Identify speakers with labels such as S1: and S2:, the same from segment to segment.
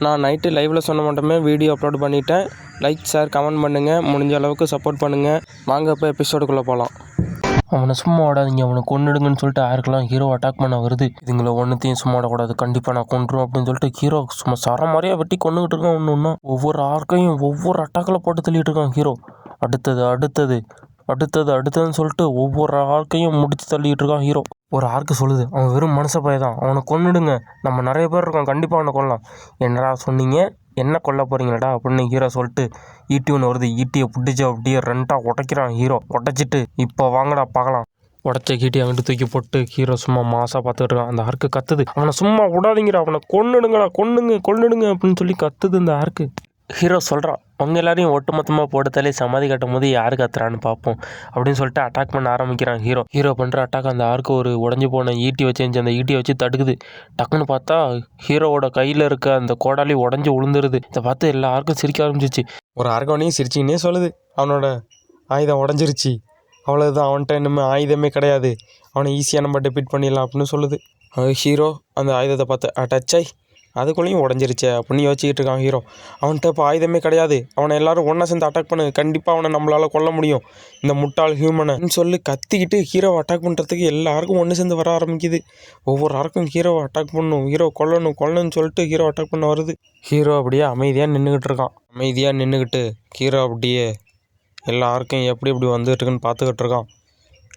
S1: நான் நைட்டு லைவில் சொன்ன மட்டுமே வீடியோ அப்லோட் பண்ணிட்டேன். லைக் ஷேர் கமெண்ட் பண்ணுங்கள் முடிஞ்ச அளவுக்கு சப்போர்ட் பண்ணுங்கள் வாங்க இப்போ எபிசோடுக்குள்ளே போகலாம் அவனை சும்மா ஓடாதீங்க அவனை கொன்னுடுங்கன்னு சொல்லிட்டு யாருக்கெல்லாம் ஹீரோ அட்டாக் பண்ண வருது? இதுங்களை ஒன்றுத்தையும் சும்மா ஓடக்கூடாது கண்டிப்பாக நான் கொண்டுரும் அப்படின்னு சொல்லிட்டு ஹீரோ சும்மா சர மாதிரியாக வெட்டி கொண்டுகிட்டு இருக்கான் ஒன்று ஒன்றும் ஒவ்வொரு ஆர்க்கையும் ஒவ்வொரு அட்டாக்கில் போட்டு தள்ளிட்டு இருக்கான் ஹீரோ அடுத்தது அடுத்தது அடுத்தது அடுத்ததுன்னு சொல்லிட்டு ஒவ்வொரு ஆர்க்கையும் முடித்து தள்ளிகிட்டு இருக்கான் ஹீரோ ஒரு ஆர்க்கு சொல்லுது. அவன் வெறும் மனுஷ பையன் தான் அவனை கொன்னுடுங்க. நம்ம நிறைய பேர் இருக்கோம். கண்டிப்பாக அவனை கொல்லலாம். என்னடா சொன்னீங்க? என்ன கொல்ல போகிறீங்களடா அப்படின்னு ஹீரோ சொல்லிட்டு ஈட்டி ஒன்று வருது. ஈட்டியை பிடிச்சி அப்படியே ரெண்டாக உடைக்கிறான் ஹீரோ. உடைச்சிட்டு இப்போ வாங்கடா பார்க்கலாம். உடச்ச கீட்டி அங்கிட்டு தூக்கி போட்டு ஹீரோ சும்மா மாசாக பார்த்துட்டு இருக்கான். அந்த ஆர்க்கு கத்துது. அவனை சும்மா விடாதீங்கடா. அவனை கொன்னுடுங்கடா. கொன்னுங்க கொன்னுடுங்க அப்படின்னு சொல்லி கத்துது இந்த ஆர்க்கு. ஹீரோ சொல்கிறான் அவங்க எல்லாரையும் ஒட்டுமொத்தமாக போட்டுத்தாலே சமாதி கட்டும் போது யாரு கத்துறான்னு பார்ப்போம் அப்படின்னு சொல்லிட்டு அட்டாக் பண்ண ஆரம்பிக்கிறான் ஹீரோ. ஹீரோ பண்ணுற அட்டாக் அந்த ஆர்க்கு ஒரு உடஞ்சி போன ஈட்டி வச்சிருந்துச்சு அந்த ஈட்டியை வச்சு தடுக்குது. டக்குன்னு பார்த்தா ஹீரோவோட கையில் இருக்க அந்த கோடாலி உடஞ்சி விழுந்துருது இதை பார்த்து எல்லா ஆர்க்கும் சிரிக்க ஆரம்பிச்சிச்சு ஒரு ஆர்கவனையும் சிரிச்சிங்கன்னே சொல்லுது அவனோட ஆயுதம் உடஞ்சிருச்சு. அவ்வளோதான் அவன்கிட்ட இனிமேல் ஆயுதமே கிடையாது. அவனை ஈஸியாக நம்ம டெபிட் பண்ணிடலாம் அப்படின்னு சொல்லுது. ஹீரோ அந்த ஆயுதத்தை பார்த்து அட்டச்சை அதுக்குள்ளேயும் உடஞ்சிருச்சே அப்படின்னு யோசிச்சுக்கிட்டு இருக்கான் ஹீரோ அவன்கிட்ட இப்போ ஆயுதமே கிடையாது. அவனை எல்லாரும் ஒன்றா சேர்ந்து அட்டாக் பண்ணு. கண்டிப்பாக அவனை நம்மளால் கொல்ல முடியும். இந்த முட்டாள் ஹியூமனை சொல்லி கத்திக்கிட்டு ஹீரோவை அட்டாக் பண்ணுறதுக்கு எல்லாருக்கும் ஒன்று சேர்ந்து வர ஆரம்பிக்குது. ஒவ்வொரு ஆருக்கும் ஹீரோவை அட்டாக் பண்ணணும். ஹீரோ கொல்லணும் கொல்லணும்னு சொல்லிட்டு ஹீரோ அட்டாக் பண்ண வருது. ஹீரோ அப்படியே அமைதியாக நின்றுக்கிட்டு இருக்கான். அமைதியாக நின்றுக்கிட்டு ஹீரோ அப்படியே எல்லாருக்கும் எப்படி எப்படி வந்துட்டு இருக்குன்னு பார்த்துக்கிட்டு இருக்கான்.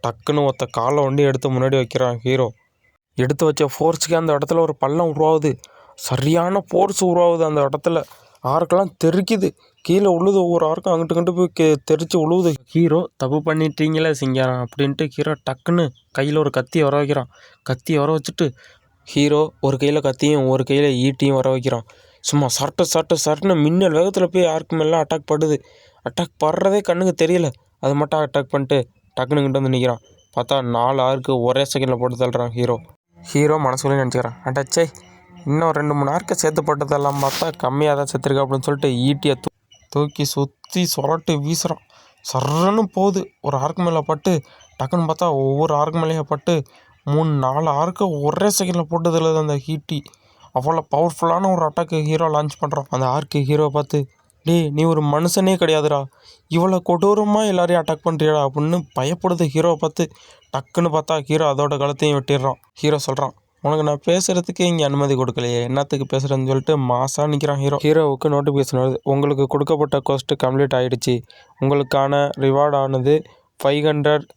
S1: டக்குன்னு ஒத்த காலை ஒண்டி எடுத்து முன்னாடி வைக்கிறான் ஹீரோ எடுத்து வச்ச ஃபோர்ஸுக்கு அந்த இடத்துல ஒரு பள்ளம் உருவாகுது. சரியான ஃபோர்ஸ் உருவாகுது அந்த இடத்துல. ஆருக்கெல்லாம் தெறிக்குது கீழே உழுது ஒவ்வொரு ஆர்க்கும் அங்கிட்டு இங்கிட்டு போய் கே தெரிச்சு உழுவுது. ஹீரோ தப்பு பண்ணிட்டீங்களே சிங்காரம் அப்படின்ட்டு ஹீரோ டக்குன்னு கையில் ஒரு கத்தி வர வைக்கிறான். கத்தியை வர வச்சுட்டு ஹீரோ ஒரு கையில் கத்தியும் ஒரு கையில் ஈட்டியும் வர வைக்கிறான். சும்மா சட்ட சட்ட சட்டுன்னு மின்னல் வேகத்தில் போய் யாருக்கு மேலாம் அட்டாக் படுது. அட்டாக் படுறதே கண்ணுக்கு தெரியல. அது மட்டும் அட்டாக் பண்ணிட்டு டக்குன்னு கிட்ட வந்து நிற்கிறான் பார்த்தா நாலு ஆருக்கு ஒரே செகண்டில் போட்டு தள்ளுறான் ஹீரோ. ஹீரோ மனசுக்குள்ளே நினச்சிக்கிறான். அட்டாச்சே இன்னும் ரெண்டு மூணு ஆர்க்கை சேர்த்து போட்டதெல்லாம் பார்த்தா கம்மியாக தான் செத்துருக்கா அப்படின்னு சொல்லிட்டு ஈட்டியை தூ தூக்கி சுற்றி சொரட்டு வீசுகிறான் சர்றன்னு போகுது. ஒரு ஆர்க்கு மேலே பட்டு டக்குன்னு பார்த்தா ஒவ்வொரு ஆர்க்கு மேலேயே பட்டு மூணு நாலு ஆர்க்கை ஒரே செகண்டில் போட்டதில் அந்த ஹீட்டி அவ்வளோ பவர்ஃபுல்லான ஒரு அட்டாக்கு ஹீரோ லான்ச் பண்ணுறான் அந்த ஆர்க்கு ஹீரோவை பார்த்து டேய் நீ ஒரு மனுஷனே கிடையாதுடா. இவ்வளோ கொடூரமாக எல்லாரையும் அட்டாக் பண்ணுறியாடா அப்படின்னு பயப்படுது ஹீரோவை பார்த்து. டக்குன்னு பார்த்தா ஹீரோ அதோட கழுத்தையும் வெட்டிடுறான். ஹீரோ சொல்கிறான் உனக்கு நான் பேசுகிறதுக்கு இங்கே அனுமதி கொடுக்கலையே. என்னத்துக்கு பேசுகிறேன்னு சொல்லிட்டு மாசாக நிற்கிறான் ஹீரோ. ஹீரோவுக்கு நோட்டிஃபிகேஷன் வருது. உங்களுக்கு கொடுக்கப்பட்ட கோஸ்ட்டு கம்ப்ளீட் ஆகிடுச்சு உங்களுக்கான ரிவார்ட் ஆனது ஃபைவ் ஹண்ட்ரட்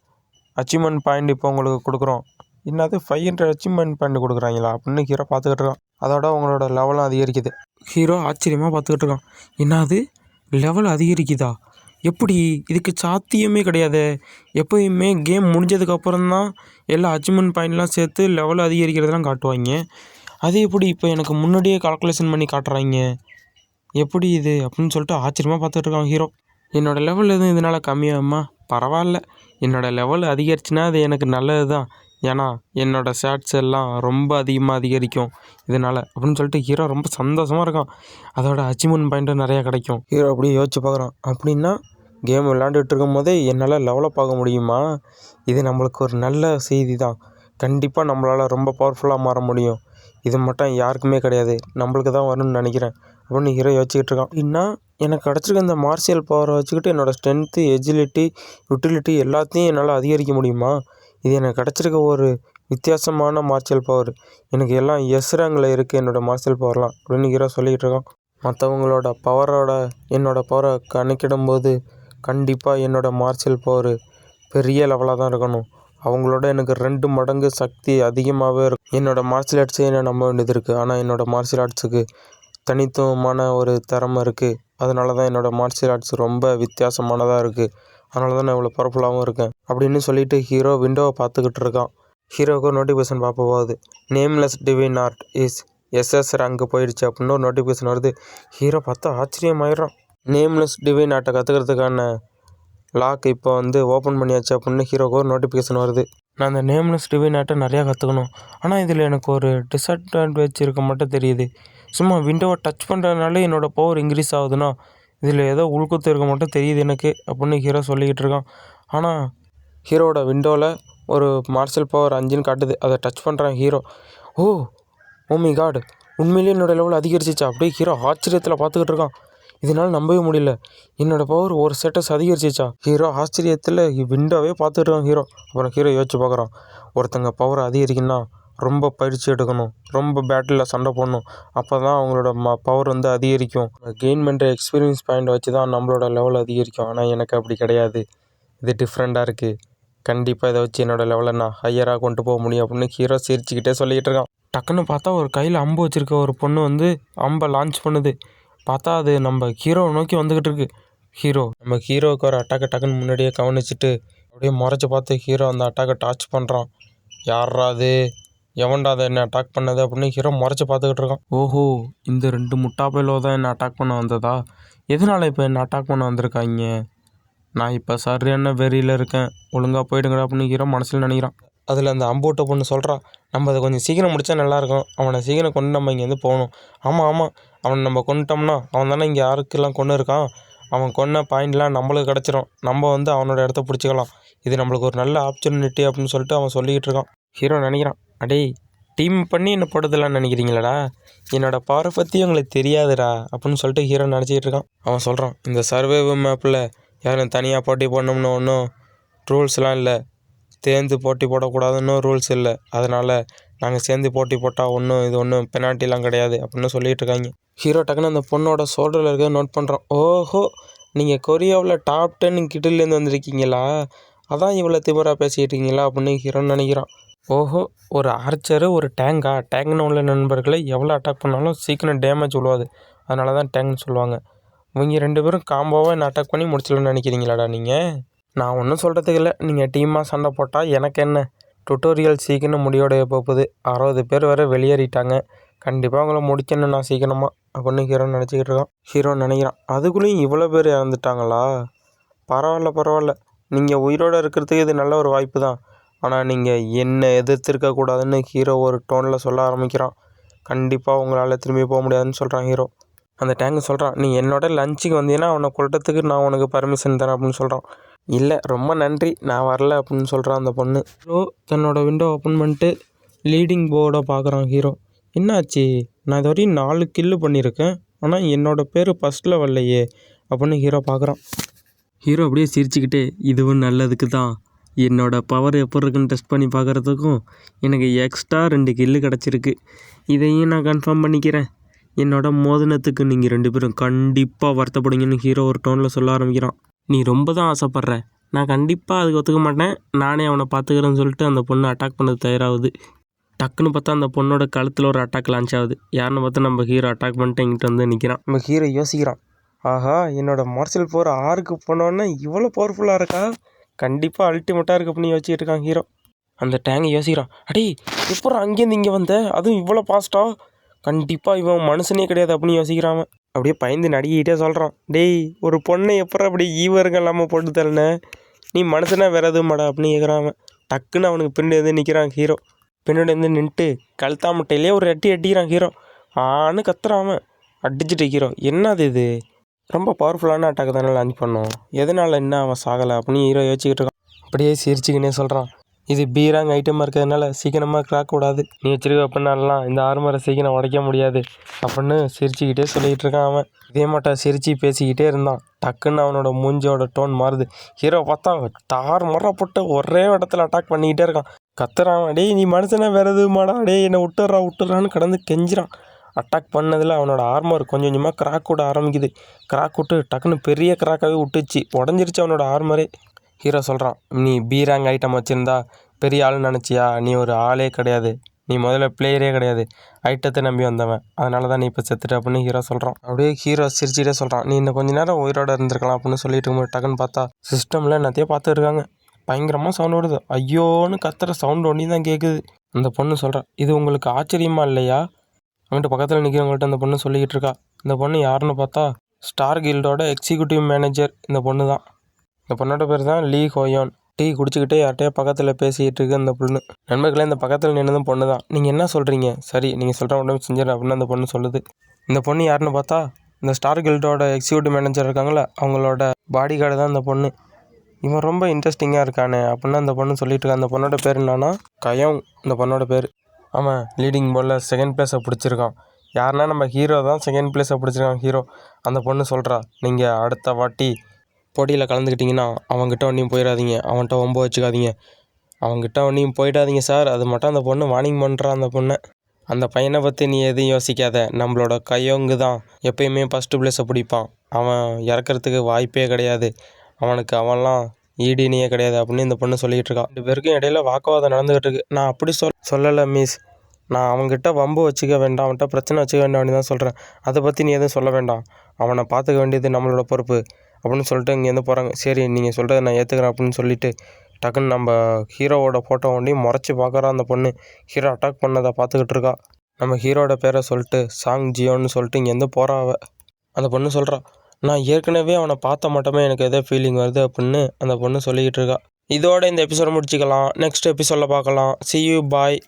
S1: அச்சீவ்மெண்ட் பாயிண்ட் இப்போ உங்களுக்கு கொடுக்குறோம். என்னது ஃபைவ் ஹண்ட்ரட் அச்சீவ்மெண்ட் பாயிண்ட் கொடுக்குறாங்களா? அப்படின்னு ஹீரோ பார்த்துக்கிட்டு இருக்கான். அதோட உங்களோட லெவலும் அதிகரிக்குது. ஹீரோ ஆச்சரியமாக பார்த்துக்கிட்டு இருக்கான். என்னது? லெவல் அதிகரிக்குதா? எப்படி? இதுக்கு சாத்தியமே கிடையாது. எப்போயுமே கேம் முடிஞ்சதுக்கப்புறம் தான் எல்லா அச்சீவ்மெண்ட் பாயிண்ட்லாம் சேர்த்து லெவல் அதிகரிக்கிறதெல்லாம் காட்டுவாங்க. அது எப்படி இப்போ எனக்கு முன்னாடியே கால்குலேஷன் பண்ணி காட்டுறாங்க? எப்படி இது? அப்படின்னு சொல்லிட்டு ஆச்சரியமாக பார்த்துட்ருக்கான் ஹீரோ என்னோடய லெவல் எதுவும் இதனால் கம்மியாகுமா? பரவாயில்ல. என்னோடய லெவல் அதிகரிச்சுன்னா அது எனக்கு நல்லது தான் ஏன்னா என்னோடய ஷேட்ஸ் எல்லாம் ரொம்ப அதிகமாக அதிகரிக்கும் இதனால் அப்படின்னு சொல்லிட்டு ஹீரோ ரொம்ப சந்தோஷமாக இருக்கான். அதோட அச்சீவ்மெண்ட் பாயிண்ட்டும் நிறையா கிடைக்கும். ஹீரோ அப்படியே யோசிச்சு பார்க்குறான். அப்படின்னா கேம் விளாண்டுட்டு இருக்கும் போதே என்னால் லெவலப் ஆக முடியுமா? இது நம்மளுக்கு ஒரு நல்ல செய்தி தான் கண்டிப்பாக நம்மளால் ரொம்ப பவர்ஃபுல்லாக மாற முடியும். இது மட்டும் யாருக்குமே கிடையாது. நம்மளுக்கு தான் வரும்னு நினைக்கிறேன். அப்படின்னு ஹீரோ யோசிச்சுக்கிட்டு இருக்கான் அப்படின்னா எனக்கு கிடச்சிருக்க இந்த மார்ஷியல் பவரை வச்சுக்கிட்டு என்னோடய ஸ்ட்ரென்த்து எஜிலிட்டி யூட்டிலிட்டி எல்லாத்தையும் என்னால் அதிகரிக்க முடியுமா? இது எனக்கு கிடச்சிருக்க ஒரு வித்தியாசமான மார்ஷியல் பவர் எனக்கு எல்லாம் எஸ் ரேங்கில் இருக்குது என்னோடய மார்ஷியல் பவர்லாம் அப்படின்னு ஹீரோ சொல்லிக்கிட்டு இருக்கான் மற்றவங்களோட பவரோட என்னோடய பவரை கணக்கிடும்போது கண்டிப்பாக என்னோடய மார்ஷியல் பவர் பெரிய லெவலாக தான் இருக்கணும். அவங்களோட எனக்கு ரெண்டு மடங்கு சக்தி அதிகமாகவே இருக்கும் என்னோடய மார்ஷியல் ஆர்ட்ஸே என்ன நம்ப வேண்டியது இருக்குது ஆனால் என்னோடய மார்ஷியல் ஆர்ட்ஸுக்கு தனித்துவமான ஒரு திறமை இருக்குது அதனால தான் என்னோடய மார்ஷியல் ஆர்ட்ஸ் ரொம்ப வித்தியாசமானதாக இருக்குது அதனால தான் நான் இவ்வளோ பவர்ஃபுல்லாகவும் இருக்கேன். அப்படின்னு சொல்லிட்டு ஹீரோ விண்டோவை பார்த்துக்கிட்டு இருக்கான். ஹீரோவுக்கு ஒரு நோட்டிஃபிகேஷன் பார்ப்ப போகுது nameless twin art is SS rank போயிடுச்சு அப்படின்னு ஒரு நோட்டிஃபிகேஷன் வருது. ஹீரோ பார்த்தா ஆச்சரியமாயிடும் நேம்லெஸ் டிவைன் ஆட்டை கற்றுக்கிறதுக்கான லாக் இப்போ வந்து ஓப்பன் பண்ணியாச்சு அப்படின்னு ஹீரோக்கு ஒரு நோட்டிஃபிகேஷன் வருது. நான் அந்த நேம்லெஸ் டிவைன் ஆட்டை நிறையா கற்றுக்கணும் ஆனால் இதில் எனக்கு ஒரு டிஸ்அட்வான்டேஜ் இருக்க மட்டும் தெரியுது. சும்மா விண்டோவை டச் பண்ணுறதுனால என்னோடய பவர் இன்க்ரீஸ் ஆகுதுன்னா இதில் ஏதோ உள்குத்து இருக்க மட்டும் தெரியுது எனக்கு அப்படின்னு ஹீரோ சொல்லிக்கிட்டு இருக்கான். ஆனால் ஹீரோவோட விண்டோவில் ஒரு மார்ஷல் பவர் அஞ்சுன்னு காட்டுது. அதை டச் பண்ணுறான் ஹீரோ ஓ oh ஓமி காடு உண்மையிலேயே என்னோட லெவல் அதிகரிச்சிச்சா. அப்படியே ஹீரோ ஆச்சரியத்தில் பார்த்துக்கிட்டு இருக்கான். இதனால் நம்பவே முடியல. என்னோட பவர் ஒரு ஸ்டேட்டஸ் அதிகரிச்சிச்சா ஹீரோ ஆச்சரியத்தில் விண்டோவே பார்த்துட்ருக்கான் ஹீரோ அப்புறம் ஹீரோ யோசிச்சு பார்க்குறான் ஒருத்தங்க பவர் அதிகரிக்கணும்னா ரொம்ப பயிற்சி எடுக்கணும் ரொம்ப பேட்டிலில் சண்டை போடணும். அப்போ தான் அவங்களோட ம பவர் வந்து அதிகரிக்கும். கெயின் பண்ணுற எக்ஸ்பீரியன்ஸ் பாயிண்ட் வச்சு தான் நம்மளோட லெவல் அதிகரிக்கும். ஆனால் எனக்கு அப்படி கிடையாது. இது டிஃப்ரெண்ட்டாக இருக்குது கண்டிப்பாக இதை வச்சு என்னோடய லெவலை நான் ஹையராக கொண்டு போக முடியும் அப்படின்னு ஹீரோ சிரிச்சுக்கிட்டே சொல்லிக்கிட்டு இருக்கான். டக்குன்னு பார்த்தா ஒரு கையில் அம்பு வச்சுருக்க ஒரு பொண்ணு வந்து அம்பை லான்ச் பண்ணுது. பார்த்தா அது நம்ம ஹீரோவை நோக்கி வந்துக்கிட்டு இருக்கு. ஹீரோ நம்ம ஹீரோவுக்கு ஒரு அட்டாக்கை டக்குன்னு முன்னாடியே கவனிச்சிட்டு அப்படியே முறைச்சி பார்த்து ஹீரோ அந்த அட்டாக்கை டாச் பண்ணுறான் யாரா அது? எவன்டா அதை என்ன அட்டாக் பண்ணது அப்படின்னு ஹீரோ முறைச்சி பார்த்துக்கிட்டு இருக்கான். ஓஹோ இந்த ரெண்டு முட்டாப்பையிலோ தான் என்ன அட்டாக் பண்ண வந்ததா? எதனால் இப்போ என்ன அட்டாக் பண்ண வந்திருக்காங்க? நான் இப்போ சரியான வெறியில் இருக்கேன். ஒழுங்காக போயிடுங்கடா அப்படின்னு ஹீரோ மனசில் நினைக்கிறான். அதில் அந்த அம்பூட்ட பொண்ணு சொல்கிறா நம்ம அதை கொஞ்சம் சீக்கிரம் முடித்தா நல்லாயிருக்கும் அவனை சீக்கிரம் கொண்டு நம்ம இங்கேருந்து போகணும். ஆமாம் ஆமாம் அவனை நம்ம கொண்டுட்டோம்னா அவன் தானே இங்கே யாருக்கெல்லாம் கொண்டு இருக்கான்? அவன் கொன்ன பாயிண்ட்லாம் நம்மளுக்கு கிடச்சிரும். நம்ம வந்து அவனோட இடத்த பிடிச்சிக்கலாம். இது நம்மளுக்கு ஒரு நல்ல ஆப்பர்ச்சுனிட்டி அப்படின்னு சொல்லிட்டு அவன் சொல்லிக்கிட்டு இருக்கான். ஹீரோ நினைக்கிறான். அடேய் டீம் பண்ணி என்ன போடுதலான்னு நினைக்கிறீங்களாடா? என்னோட பவரை பற்றி உங்களுக்கு தெரியாதுடா அப்படின்னு சொல்லிட்டு ஹீரோ நினச்சிக்கிட்டு இருக்கான். அவன் சொல்கிறான் இந்த சர்வைவ் மேப்பில் யாரும் தனியாக போட்டி போடணும்னு ஒன்றும் ரூல்ஸ்லாம் இல்லை. தேர்ந்து போட்டி போடக்கூடாதுன்னு ரூல்ஸ் இல்லை. அதனால் நாங்கள் சேர்ந்து போட்டி போட்டால் ஒன்றும் இது ஒன்றும் பெனால்ட்டிலாம் கிடையாது அப்படின்னு சொல்லிட்டு இருக்காங்க. ஹீரோ டக்குன்னு அந்த பொண்ணோட ஷோல்டரில் இருக்க நோட் பண்ணுறோம் ஓஹோ நீங்கள் கொரியாவில் டாப் டென் கிட்டிலேருந்து வந்திருக்கீங்களா? அதான் இவ்வளோ திமிராக பேசிக்கிட்டு இருக்கீங்களா அப்படின்னு ஹீரோன்னு நினைக்கிறான். ஓஹோ ஒரு ஆர்ச்சரு ஒரு டேங்கா டேங்க்னு உள்ள நண்பர்களை எவ்வளோ அட்டாக் பண்ணாலும் சீக்கிரம் டேமேஜ் விழுவாது அதனால தான் டேங்க்னு சொல்லுவாங்க. இவங்க ரெண்டு பேரும் காம்போவாக என்ன அட்டாக் பண்ணி முடிச்சிடலாம்னு நினைக்கிறீங்களாடா நீங்கள் நான் ஒன்றும் சொல்கிறதுக்கு இல்லை. நீங்கள் டீமாக சண்டை போட்டால் எனக்கு என்ன? டுட்டோரியல் சீக்கிரம் முடியோடைய போகுது. அறுபது பேர் வர வெளியேறிட்டாங்க. கண்டிப்பாக அவங்கள முடிக்கணும் நான் சீக்கிரமாக அப்படின்னு ஹீரோ நினச்சிக்கிட்டு இருக்கான். ஹீரோ நினைக்கிறான். அதுக்குள்ளேயும் இவ்வளோ பேர் இறந்துட்டாங்களா? பரவாயில்ல பரவாயில்ல. நீங்கள் உயிரோடு இருக்கிறதுக்கு இது நல்ல ஒரு வாய்ப்பு தான். ஆனால் நீங்கள் என்ன எதிர்த்திருக்கக்கூடாதுன்னு ஹீரோ ஒரு டோனில் சொல்ல ஆரம்பிக்கிறான். கண்டிப்பாக உங்களால் திரும்பி போக முடியாதுன்னு சொல்கிறான் ஹீரோ அந்த டேங்கு சொல்கிறான் நீ என்னோட லஞ்சுக்கு வந்தீங்கன்னா அவனை கொல்றதுக்கு நான் உனக்கு பர்மிஷன் தரேன் அப்படின்னு சொல்கிறான் இல்லை ரொம்ப நன்றி நான் வரல அப்படின்னு சொல்கிறான் அந்த பொண்ணு. ஹீரோ தன்னோட விண்டோ ஓப்பன் பண்ணிட்டு லீடிங் போர்டை பார்க்குறான் ஹீரோ என்னாச்சு? நான் இது வரையும் நாலு கில்லு பண்ணியிருக்கேன். ஆனால் என்னோடய பேர் ஃபஸ்ட்டில் வரலையே அப்படின்னு ஹீரோ பார்க்குறான் ஹீரோ அப்படியே சிரிச்சுக்கிட்டே இதுவும் நல்லதுக்கு தான். என்னோடய பவர் எப்படி இருக்குன்னு டெஸ்ட் பண்ணி பார்க்குறதுக்கும் எனக்கு எக்ஸ்ட்ரா ரெண்டு கில்லு கிடச்சிருக்கு. இதையும் நான் கன்ஃபார்ம் பண்ணிக்கிறேன். என்னோட மோதினத்துக்கு நீங்கள் ரெண்டு பேரும் கண்டிப்பாக வருத்தப்படுங்கன்னு ஹீரோ ஒரு டோனில் சொல்ல ஆரம்பிக்கிறான். நீ ரொம்ப தான் ஆசைப்பட்ற. நான் கண்டிப்பாக அதுக்கு ஒத்துக்க மாட்டேன். நானே அவனை பார்த்துக்கிறேன்னு சொல்லிட்டு அந்த பொண்ணு அட்டாக் பண்ணது தயாராகுது. டக்குன்னு பார்த்தா அந்த பொண்ணோட கழுத்தில் ஒரு அட்டாக் லான்ச் ஆகுது. யாருன்னு பார்த்தா நம்ம ஹீரோ அட்டாக் பண்ணிட்டு எங்கிட்ட வந்து நிற்கிறான் நம்ம ஹீரோ யோசிக்கிறான். ஆஹா என்னோட மார்ஷல் போர் ஆறுக்கு போனோன்னே இவ்வளோ பவர்ஃபுல்லாக இருக்கா? கண்டிப்பாக அல்டிமேட்டாக இருக்கு அப்படின்னு யோசிச்சுட்டு இருக்கான் ஹீரோ அந்த டேங்கை யோசிக்கிறான். அடே எப்போ அங்கேருந்து இங்கே வந்த? அதுவும் இவ்வளோ ஃபாஸ்ட்டாக கண்டிப்பாக இவன் மனுஷனே கிடையாது அப்படின்னு யோசிக்கிறான் அப்படியே பயந்து நடிகிட்டே சொல்கிறான் டேய் ஒரு பொண்ணை எப்பறம் அப்படி ஈவருங்க இல்லாமல் போட்டு தரல நீ மனுஷனா வேற எதுவும் மாடா அப்படின்னு கேட்குறான் டக்குன்னு அவனுக்கு பின்னாடி வந்து நிற்கிறான் ஹீரோ. பின்னாடி வந்து நின்றுட்டு கழுத்தா முட்டையிலே ஒரு அட்டி அடிக்கிறான் ஹீரோ. ஆன்னு கத்துறான் அவன். அடிச்சுட்டு ஹீரோ என்னது இது? ரொம்ப பவர்ஃபுல்லான அட்டாக் தானே லான்ச் பண்ணோம். எதனால் என்ன அவன் சாகலை? அப்படின்னு ஹீரோ யோசிச்சுக்கிட்டு இருக்கான். அப்படியே சிரிச்சுக்கினே சொல்கிறான் இது பீராங் ஐட்டமாக இருக்கிறதுனால சீக்கிரமாக கிராக் விடாது. நீ வச்சிருக்க அப்படின்னாலாம் இந்த ஆர்மரை சீக்கிரம் உடைக்க முடியாது. அப்படின்னு சிரிச்சுக்கிட்டே சொல்லிகிட்டு இருக்கான் அவன். இதே மாட்டா சிரித்து பேசிக்கிட்டே இருந்தான். டக்குன்னு அவனோட மூஞ்சியோட டோன் மாறுது. ஹீரோ பார்த்தா தார் முறை போட்டு ஒரே இடத்துல அட்டாக் பண்ணிக்கிட்டே இருக்கான். கத்துறான் அவன், டேய் நீ மனுஷனா வேற எதுவுமாடா? டேய் என்னை விட்டுறா விட்டுறான்னு கடந்து கெஞ்சிறான். அட்டாக் பண்ணதில் அவனோட ஆர்மர் கொஞ்சம் கொஞ்சமாக கிராக் விட ஆரம்பிக்குது. கிராக் விட்டு டக்குன்னு பெரிய கிராக்காகவே விட்டுச்சு. உடஞ்சிருச்சு அவனோட ஆர்மரே ஹீரோ சொல்கிறான் நீ பி ரேங்க் ஐட்டம் வச்சுருந்தா பெரிய ஆள்னு நினச்சியா? நீ ஒரு ஆளே கிடையாது. நீ முதல்ல பிளேயரே கிடையாது. ஐட்டத்தை நம்பி வந்தவன். அதனால தான் நீ இப்போ செத்துட்ட அப்படின்னு ஹீரோ சொல்கிறான் அப்படியே ஹீரோ சிரிச்சிட்டே சொல்கிறான் நீ இன்னும் கொஞ்ச நேரம் உயிரோட இருந்திருக்கலாம் அப்படின்னு சொல்லிட்டு இருக்கும்போது டக்குன்னு பார்த்தா சிஸ்டமில் என்னத்தையும் பார்த்துருக்காங்க பயங்கரமாக சவுண்ட் வருது ஐயோன்னு கத்துற சவுண்ட் ஒன்றி தான் கேட்குது அந்த பொண்ணு சொல்கிறா இது உங்களுக்கு ஆச்சரியமா இல்லையா? அவன்கிட்ட பக்கத்தில் நிற்கிறவங்கள்ட்ட அந்த பொண்ணு சொல்லிக்கிட்டு இருக்கா இந்த பொண்ணு யாருன்னு பார்த்தா ஸ்டார் கில்டோட எக்ஸிக்யூட்டிவ் மேனேஜர் இந்த பொண்ணு தான் இந்த பொண்ணோட பேர் தான் லீ ஹோயான். டீ குடிச்சிக்கிட்டே யார்கிட்டயோ பக்கத்தில் பேசிக்கிட்டு இருக்கு அந்த பொண்ணு. நண்பர்களே இந்த பக்கத்தில் நின்னதும் பொண்ணு தான் நீங்கள் என்ன சொல்கிறீங்க சரி நீங்கள் சொல்கிற உடனே செஞ்சிடறேன் அப்படின்னு அந்த பொண்ணு சொல்லுது. இந்த பொண்ணு யாருன்னு பார்த்தா இந்த ஸ்டார் கில்டோட எக்ஸிக்யூட்டிவ் மேனேஜர் இருக்காங்களே அவங்களோட பாடி கார்டு தான் இந்த பொண்ணு. இவன் ரொம்ப இன்ட்ரெஸ்டிங்காக இருக்கானே அப்படின்னு அந்த பொண்ணு சொல்லிட்டு இருக்கா அந்த பொண்ணோட பேர் என்னன்னா கயம் இந்த பொண்ணோட பேர். ஆமாம் லீடிங் பாலில் செகண்ட் பிளேஸை பிடிச்சிருக்கான். யாருன்னா நம்ம ஹீரோ தான் செகண்ட் ப்ளேஸை பிடிச்சிருக்கான் ஹீரோ அந்த பொண்ணு சொல்கிறா நீங்கள் அடுத்த வாட்டி போட்டியில் கலந்துக்கிட்டிங்கன்னா அவங்ககிட்ட ஒன்றையும் போயிடாதீங்க அவன்கிட்ட ஒம்ப வச்சுக்காதீங்க. அவங்ககிட்ட ஒன்றையும் போயிடாதீங்க சார். அது மட்டும் அந்த பொண்ணு வார்னிங் பண்ணுறான் அந்த பொண்ணை. அந்த பையனை பற்றி நீ எதுவும் யோசிக்காத. நம்மளோட கையோங்கு தான். எப்பயுமே ஃபஸ்ட்டு ப்ளேஸை பிடிப்பான். அவன் இறக்கிறதுக்கு வாய்ப்பே கிடையாது. அவனுக்கு அவன்லாம் ஈடினியே கிடையாது அப்படின்னு இந்த பொண்ணு சொல்லிகிட்டு இருக்கா. ரெண்டு பேருக்கும் இடையில வாக்குவாதம் நடந்துகிட்டு இருக்கு. நான் அப்படி சொல் சொல்லலை மிஸ் நான் அவன்கிட்ட வம்பு வச்சுக்க வேண்டாம். அவன்கிட்ட பிரச்சனை வச்சுக்க வேண்டாம் அப்படின்னு தான் சொல்கிறேன் அதை பற்றி நீ எதுவும் சொல்ல வேண்டாம். அவனை பார்த்துக்க வேண்டியது நம்மளோட பொறுப்பு. அப்படின்னு சொல்லிட்டு இங்கேருந்து போகிறாங்க சரி நீங்கள் சொல்கிறத நான் ஏற்றுக்கிறேன் அப்படின்னு சொல்லிட்டு டக்குன்னு நம்ம ஹீரோவோட ஃபோட்டோ ஒண்டி முறைச்சி பார்க்குறான் அந்த பொண்ணு. ஹீரோ அட்டாக் பண்ணதை பார்த்துக்கிட்டு இருக்கா. நம்ம ஹீரோட பேரை சொல்லிட்டு சாங் ஜியோன்னு சொல்லிட்டு இங்கேருந்து போகிறா அவ. அந்த பொண்ணு சொல்கிறா நான் ஏற்கனவே அவனை பார்த்த மட்டுமே எனக்கு எதோ ஃபீலிங் வருது அப்படின்னு அந்த பொண்ணு சொல்லிக்கிட்டு இருக்கா. இதோட இந்த எபிசோட முடிச்சுக்கலாம். நெக்ஸ்ட் எபிசோடில் பார்க்கலாம். C you bye